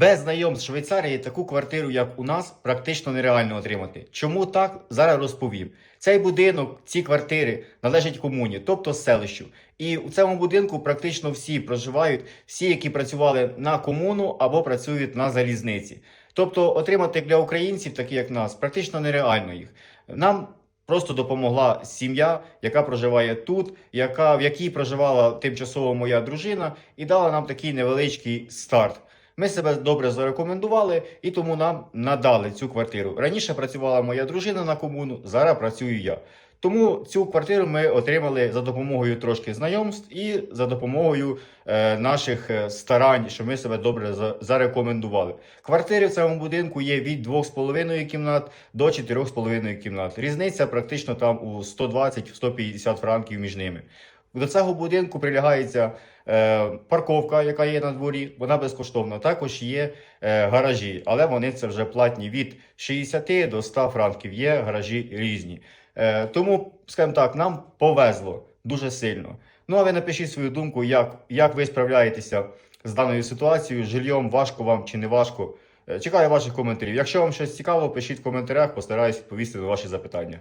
Без знайомств Швейцарії таку квартиру, як у нас, практично нереально отримати. Чому так? Зараз розповім. Цей будинок, ці квартири належать комуні, тобто селищу. І у цьому будинку практично всі проживають, всі, які працювали на комуну або працюють на залізниці. Тобто, отримати для українців, такі як нас, практично нереально їх. Нам просто допомогла сім'я, яка проживає тут, яка, в якій проживала тимчасово моя дружина, і дала нам такий невеличкий старт. Ми себе добре зарекомендували і тому нам надали цю квартиру. Раніше працювала моя дружина на комуну, зараз працюю я. Тому цю квартиру ми отримали за допомогою трошки знайомств і за допомогою е, наших е, старань, що ми себе добре за- зарекомендували. Квартири в цьому будинку є від 2,5 кімнат до 4,5 кімнат. Різниця практично там у 120-150 франків між ними. До цього будинку прилягається парковка, яка є на дворі, вона безкоштовна. Також є е, гаражі, але вони це вже платні від 60 до 100 франків. Є гаражі різні. Е, тому, скажімо так, нам повезло дуже сильно. Ну а ви напишіть свою думку, як, як ви справляєтеся з даною ситуацією, з важко вам чи не важко. Е, Чекаю ваших коментарів. Якщо вам щось цікаво, пишіть в коментарях, постараюсь відповісти на ваші запитання.